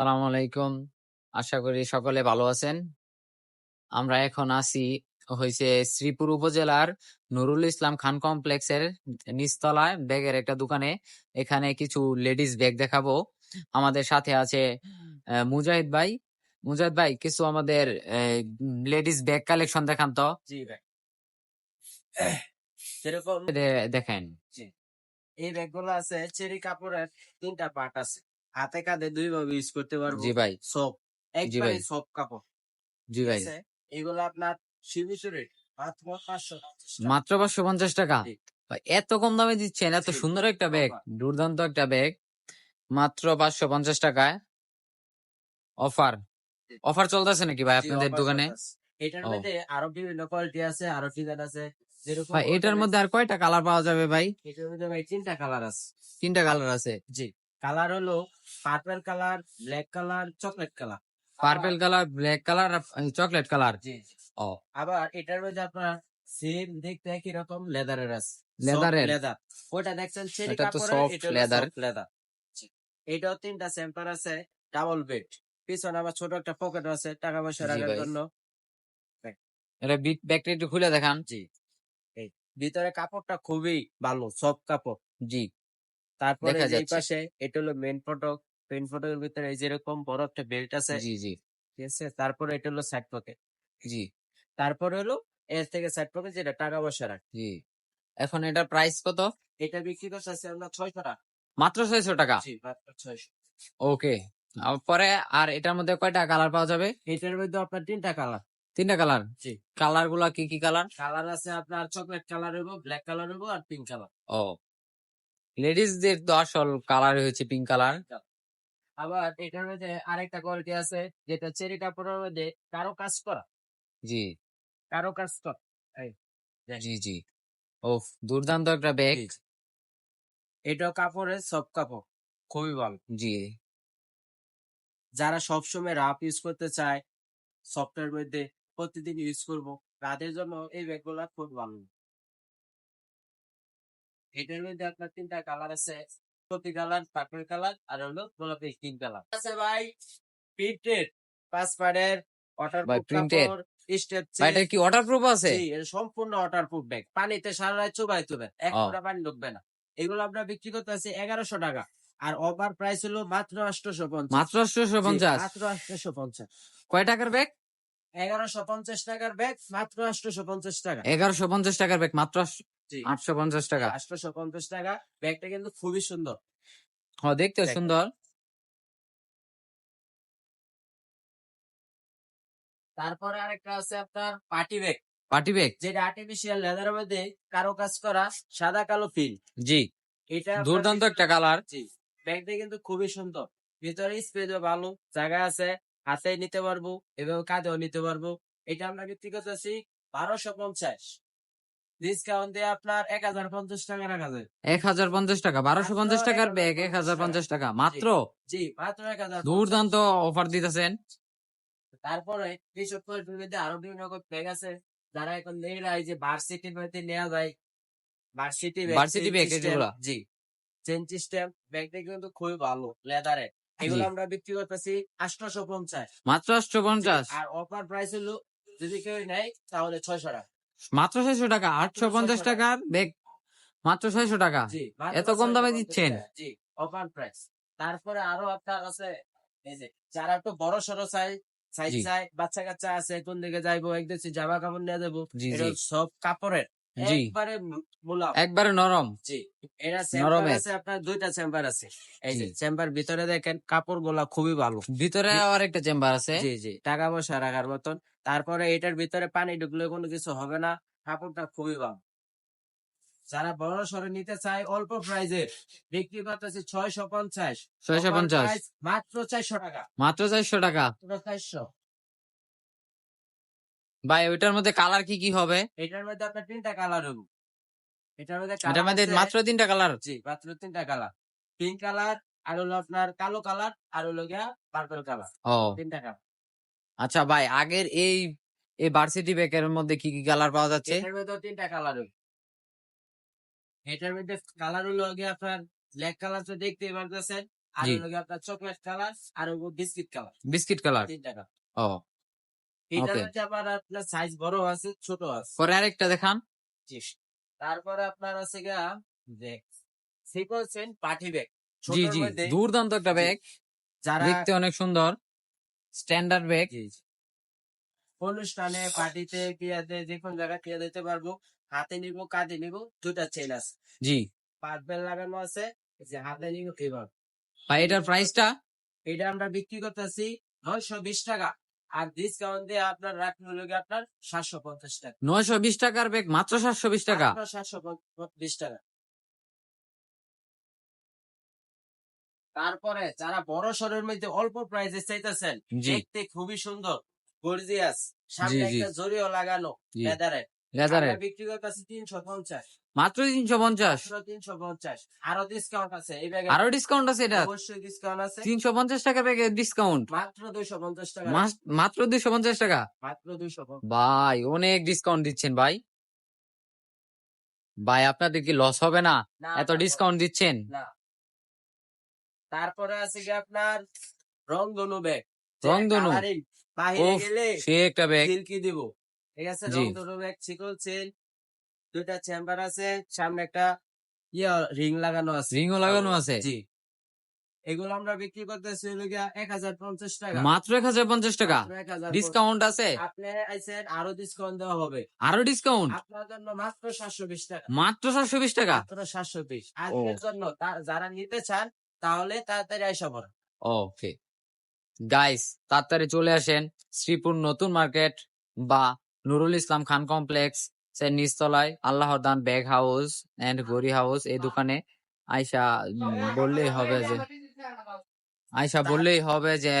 সালাম আলাইকুম। আশা করি সকলে ভালো আছেন। আমরা এখন আছি হয়েছে শ্রীপুর উপজেলার নুরুল ইসলাম খান কমপ্লেক্সের নিচতলায় ব্যাগের একটা দোকানে। এখানে কিছু লেডিস ব্যাগ দেখাবো। আমাদের সাথে আছে মুজাহিদ ভাই। মুজাহিদ ভাই কিছু আমাদের লেডিস ব্যাগ কালেকশন দেখান তো। জি ভাই। দেখেন। এই ব্যাগগুলো আছে চেরি কাপড়ের তিনটা পার্ট আছে। হাতে কাঁধে দুই ভাবে ইউজ করতে পারব জি ভাই। সব একবারে। সব কাপড়। জি ভাই। এগুলো আপনার সীমিত রেট মাত্র পাঁচশো পঞ্চাশ টাকা। এত কম দামে দিচ্ছেন এত সুন্দর একটা ব্যাগ দুর্দান্ত একটা ব্যাগ মাত্র পাঁচশো পঞ্চাশ টাকায় অফার অফার চলতেছে নাকি ভাই আপনাদের দোকানে? এটার মধ্যে আরও বিভিন্ন কোয়ালিটি আছে আরও ডিজাইন আছে এটার মধ্যে আর কয়টা কালার পাওয়া যাবে ভাই? এটার মধ্যে ভাই তিনটা কালার আছে। তিনটা কালার আছে। জি। কালার হলো purple colour black colour chocolate colour purple colour black colour chocolate colour জি। ও। আবার এটার মধ্যে আপনার সেম দেখতে একই রকম লেদারের আছে। Leather-এর? লেদার ওটা দেখছেন এটা তো এটা leather। লেদার এটাও তিনটা স্যাম্পার আছে ডাবল বেড পিছনে আবার ছোট একটা পকেট আছে টাকা পয়সা রাখার জন্য। এটা বিট ব্যাগটা একটু খুলে দেখান। জি। এই ভিতরে কাপড়টা খুবই ভালো সফট কাপড়। জি। তারপরে দেখা যাচ্ছে। পাশে এটা হলো মেন ফটক মেন ফটকের ভিতরে এই যেরকম বড় একটা বেল্ট আছে জি জি। ঠিক আছে? তারপরে এটা হলো সাইড পকেট জি। তারপরে হলো এর থেকে সাইড পকেট যেটা টাকা পয়সা রাখে। জি। এখন এটার প্রাইস কত? এটা বিক্রি করতে আছে আমরা ছয়শো টাকা। মাত্র ছয়শো টাকা? জি মাত্র ছয়শো। ওকে। পরে আর এটার মধ্যে কয়টা কালার পাওয়া যাবে? এটার মধ্যে আপনার তিনটা কালার তিনটা কালার জি। কালারগুলা কি কি কালার কালার আছে আপনার চকলেট কালার হইব ব্ল্যাক কালার হইব আর পিঙ্ক কালার ও। লেডিসদের তো আসল কালার হচ্ছে পিঙ্ক কালার আবার এটার মধ্যে আরেকটা কোয়ালিটি আছে যেটা চেরি কাপড়ের মধ্যে কারও কাজ করা। জি। কারও কাজ করা। জি জি। ও দুর্দান্ত একটা ব্যাগ। এটাও কাপড়ের সব কাপড়। খুবই ভালো। জি। যারা সবসময় রাফ ইউজ করতে চায় সফটওয়্যার মধ্যে প্রতিদিন ইউজ করব তাদের জন্য এই ব্যাগগুলো খুব ভালো। এটার মধ্যে আপনার তিনটা কালার আছে প্রতি কালার পার্পল কালার আর হলো গোলাপি পিঙ্ক কালার আছে ভাই প্রিন্টেড পাঁচ পাড়ের ওয়াটার ভাই, printed? স্টেপ এটা কি ওয়াটারপ্রুফ আছে? জি সম্পূর্ণ ওয়াটারপ্রুফ ব্যাগ পানিতে সারা রাত চোবাই তুবে এক ফোঁটা পানি ঢুকবে না। এগুলো আমরা বিক্রি করতে আছি এগারোশো টাকা আর প্রাইস হলো মাত্র আটশোশো পঞ্চাশ। মাত্র আটশোশো পঞ্চাশ? মাত্র আটশোশো পঞ্চাশ। কয় টাকার ব্যাগ এগারোশো পঞ্চাশ টাকার ব্যাগ মাত্র আটশোশো পঞ্চাশ টাকা। এগারোশো পঞ্চাশ টাকার ব্যাগ মাত্র আটশো পঞ্চাশ টাকা। আটশোশো পঞ্চাশ টাকা। ব্যাগটা কিন্তু খুবই সুন্দর। দেখতে সুন্দর। তারপরে আরেকটা আছে আপনার পার্টি ব্যাগ। Party bag? যেটা আর্টিফিশিয়াল লেদারের মধ্যে কারও কাজ করা সাদা কালো ফিল জি। এটা দুর্দান্ত একটা কালার জি। ব্যাগটা কিন্তু খুবই সুন্দর। ভিতরে স্পেস ভালো জায়গা আছে হাতে নিতে পারব এবং কাঁধেও নিতে পারব। এটা আমরা বিক্রি করতেছি বারোশো পঞ্চাশ। ডিসকাউন্ট দিয়ে আপনার এক হাজার পঞ্চাশ টাকা রাখা যায়। এক হাজার পঞ্চাশ টাকা বারোশো পঞ্চাশ টাকার ব্যাগ এক হাজার পঞ্চাশ টাকা। মাত্র? জি মাত্র এক হাজার দুর্দান্ত অফার দিতেছেন। তারপরে এইসব কোয়ালিটির আরও বিভিন্ন রকম ব্যাগ আছে। যারা এখন মেয়েরা এই যে ভার্সিটির মধ্যে নেওয়া যায়। ভার্সিটি bag এগুলা? জি চেন সিস্টেম ব্যাগটা কিন্তু খুবই ভালো লেদারে এগুলো আমরা বিক্রি করতেছি আটশোশো পঞ্চাশ। মাত্র আটশো পঞ্চাশ আর অফার প্রাইস হলো যদি কেউ নেয় তাহলে ছয়শো টাকা। মাত্র ছয়শো টাকা আটশো পঞ্চাশ টাকার ব্যাগ মাত্র ছয়শো টাকা। জি এত কম দামে দিচ্ছেন? জি অফার প্রাইস তারপরে আরও আপনার আছে এই যে যারা একটু বড় সড়ো চাই সাইজ চাই বাচ্চা কাচ্চা আছে কোন দিকে যাইবো একদিন জামা কাপড় নিয়ে যাব সব কাপড়ের। জি। একবারে মোলাম একবারে নরম। জি। এরা চেম্বার আছে আপনার দুইটা চেম্বার আছে। এই যে চেম্বার ভিতরে দেখেন কাপড়গুলা খুবই ভালো। ভিতরে আর একটা চেম্বার আছে। জি জি। টাকা পয়সা রাখার মতন। তারপরে এটার ভিতরে পানি ঢুকলে কোনো কিছু হবে না। কাপড়টা খুবই ভালো। যারা বড় সরে নিতে চায় অল্প প্রাইজে বিক্রি করতেছে ছয়শো পঞ্চাশ। ছয়শো পঞ্চাশ। মাত্র চারশো টাকা। মাত্র চারশো টাকা। চারশো। ভাই ওইটার মধ্যে কালার কি কি হবে? এটার মধ্যে আপনার তিনটা কালার হবে। এটার মধ্যে এটার মধ্যে মাত্র তিনটা কালার জি মাত্র তিনটা কালার পিঙ্ক কালার আর হলো আপনার কালো কালার আর হলো গিয়া পার্পল কালার ও। তিনটা কালার আচ্ছা ভাই আগের এই এই ভার্সিটি ব্যাগের মধ্যে কি কি কালার পাওয়া যাচ্ছে? এটার মধ্যে তিনটা কালার হবে। এটার মধ্যে কালার হলো গিয়া আপনার ব্ল্যাক কালার তো দেখতেই পারতেছেন আর। হলো গিয়ে আপনার চকলেট কালার আর হলো বিস্কিট কালার বিস্কিট কালার তিনটা কালার ও। এটা Okay. আবার আপনার সাইজ বড় আছে ছোট আছে। পরে আরেকটা দেখান। জি। তারপরে আপনার আছে গা যে সিকোয়েন্স পার্টি ব্যাগ জি জি দুর্দান্ত একটা ব্যাগ যারা দেখতে অনেক সুন্দর। Standard bag. অনুষ্ঠানে পার্টিতে বিয়াতে যে কোন জায়গায় বিয়ে দিতে পারব। হাতে নিব কাঁধে নিব দুটা চেন আছে। জি। পাঁচ বেল লাগানো আছে যে হাতে নিব এবার ভাই এটার প্রাইসটা এটা আমরা বিক্রি করতেছি নয়শো বিশ টাকা। আর ডিসকাউন্ট দিয়ে আপনার রাখতে হলো আপনার সাতশো পঞ্চাশ টাকা। নয়শো বিশ টাকার ব্যাগ মাত্র সাতশো বিশ টাকা? সাতশো বিশ টাকা। তারপরে যারা বড় শহরের মধ্যে অল্প প্রাইসে চাইতেছেন দেখতে খুবই সুন্দর গর্জিয়াস সামনে। একটা জরিও লাগানো লেদারে আমরা বিক্রি করতেছি তিনশো পঞ্চাশ। মাত্র তিনশো পঞ্চাশ। তিনশো পঞ্চাশ। আরও ডিসকাউন্ট আছে এই ব্যাগে আরও ডিসকাউন্ট আছে এটা। অবশ্যই ডিসকাউন্ট আছে। তিনশো পঞ্চাশ টাকা ব্যাগে ডিসকাউন্ট মাত্র দুইশো পঞ্চাশ টাকা। মাত্র দুইশো পঞ্চাশ টাকা? মাত্র দুইশো ভাই অনেক ডিসকাউন্ট দিচ্ছেন ভাই। ভাই আপনাদের কি লস হবে না? এত ডিসকাউন্ট দিচ্ছেন? না। তারপরে আছে কি আপনার রংধনু ব্যাগ রংধনু? বাহিরে গেলে সে একটা ব্যাগ সিল্কি দিব। ঠিক আছে। রংধনু ব্যাগ চিকল চেন দুইটা চেম্বার আছে সামনে একটা ইয়া রিং লাগানো আছে। রিংও লাগানো আছে? জি। এগুলো আমরা বিক্রি করতেছি হলো গিয়া এক হাজার পঞ্চাশ টাকা। মাত্র এক হাজার পঞ্চাশ টাকা? ডিসকাউন্ট আছে? আপনি আইসেন আরও ডিসকাউন্ট দেওয়া হবে। আরও ডিসকাউন্ট আপনার জন্য মাত্র সাতশো বিশ টাকা। মাত্র সাতশো বিশ টাকা? মাত্র সাতশো বিশ। আজকের জন্য যারা নিতে চান তাহলে তাড়াতাড়ি আইসা পড়েন। ওকে গাইস তাড়াতাড়ি চলে আসেন। শ্রীপুর নতুন মার্কেট বা নুরুল ইসলাম খান কমপ্লেক্স। এর নিচতলায় আল্লাহর দান ব্যাগ হাউস এন্ড গড়ি হাউস এই দোকানে আয়সা বললেই হবে যে আয়সা বললেই হবে যে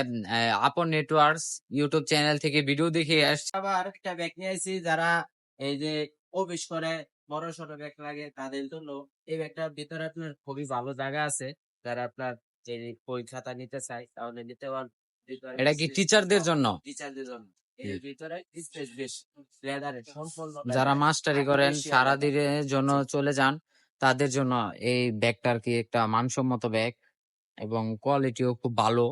আপন নেটওয়ার্কস ইউটিউব চ্যানেল থেকে ভিডিও দেখে আসছে। আবার একটা ব্যাগ নিয়ে আইছি যারা এই যে অফিস করে বড় সড়ো ব্যাগ লাগে তাদের জন্য এই ব্যাগটার ভিতরে আপনার খুবই ভালো জায়গা আছে। যারা আপনার যে খাতা নিতে চায় তাহলে নিতে পারেন এটা কি টিচারদের জন্য? টিচারদের জন্য। যারা মাস্টারি করেন বেশি সারা দিনের জন্য চলে যান তাদের জন্য এই ব্যাগটার কি একটা মানসম্মত ব্যাগ এবং কোয়ালিটিও খুব ভালো।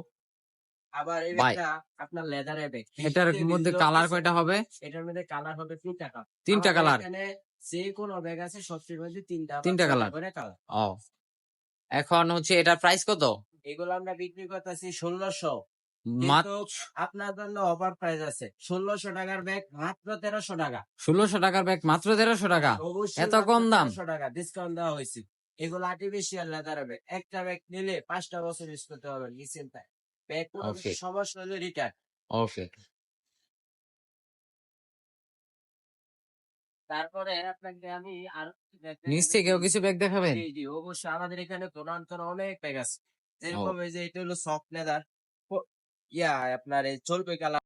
আবার ব্যাগটা আপনার লেদারের ব্যাগ। এটার মধ্যে কালার কয়টা হবে? এটার মধ্যে কালার হবে তিনটা কালার তিনটা কালার যে কোনো ব্যাগ আছে সবচেয়ে মধ্যে তিনটা তিনটা কালার ও। এখন হচ্ছে এটার প্রাইস কত? এগুলো আমরা বিক্রি করতেছি ষোলোশো। আপনার জন্য অফার প্রাইস আছে। ষোলোশো টাকার ব্যাগ মাত্র তেরোশো টাকা। ষোলোশো টাকার ব্যাগ মাত্র তেরোশো টাকা? এত কম দাম? টাকা। ডিসকাউন্ট দেওয়া হয়েছে। এগুলো আর্টিফিশিয়াল লেদার ব্যাগ একটা ব্যাগ নিলে পাঁচটা বছর ইউজ করতে ব্যাগ সমস্যা হলে রিটার্ন ওকে তারপরে আপনাকে আমি আর নিচ থেকেও কিছু ব্যাগ দেখাবেন? জি জি অবশ্যই। আমাদের এখানে অনেক ব্যাগ আছে। যেরকম এই যে এটা হলো সফট লেদার ইয়া আপনার এই চলবে কালার